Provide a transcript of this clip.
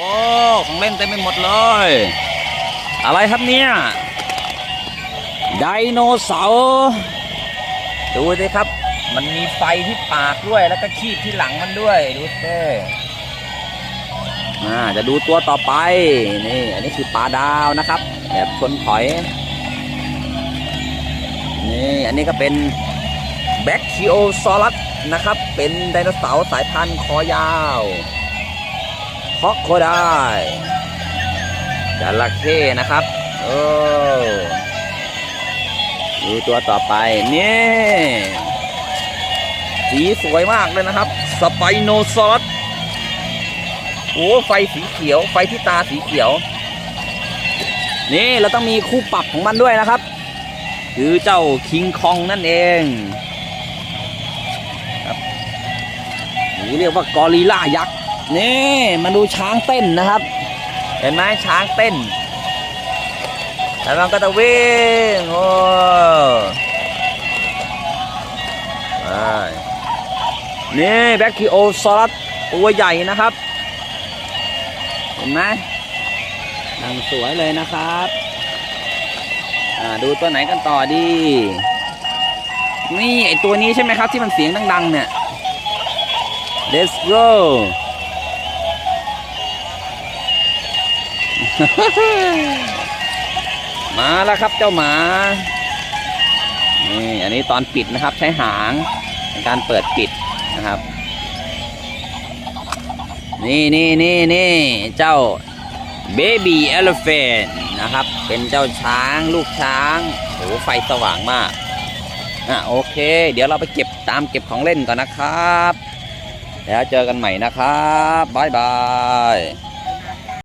โอ้ของเล่นเต็มไปหมดเลย อะไรครับเนี่ยไดโนเสาร์ดูสิครับ มันมีไฟที่ปากด้วยแล้วก็ขีบที่หลังมันด้วยดูสิอ่าจะดูตัวต่อไปนี่อันนี้คือปลาดาวนะครับแบบชนถอยนี่อันนี้ก็เป็นแบ็คทีโอซอรัสนะครับ เป็นไดโนเสาร์สายพันธุ์คอยาว ฮอกโคได้จระเข้นะครับ โอ้ดูตัวต่อไป นี่ สีสวยมากเลยนะครับ สไปโนซอรัสโอ้ไฟสีเขียว ไฟที่ตาสีเขียว นี่เราต้องมีคู่ปรับของมันด้วยนะครับ คือเจ้าคิงคองนั่นเองครับหรือเรียกว่ากอริลล่ายักษ์ นี่มาดูช้างเต้นนะครับ เห็นไหมช้างเต้น แล้วมันก็จะวิ่งโอ้ไปนี่แบคทีโอซอรัสตัวใหญ่นะครับ เห็นไหมนังสวยเลยนะครับอ่าดูตัวไหนกันต่อดี นี่ไอตัวนี้ใช่ไหมครับที่มันเสียงดังๆเนี่ย let's go มาแล้วครับเจ้าหมา นี่อันนี้ตอนปิดนะครับ ใช้หางในการเปิดปิดนะครับ นี่นี่นี่นี่เจ้า Baby Elephant นะครับ เป็นเจ้าช้างลูกช้างโอ้ไฟสว่างมากอะโอเค เดี๋ยวเราไปเก็บตามเก็บของเล่นก่อนนะครับ แล้วเจอกันใหม่นะครับ บ๊ายบาย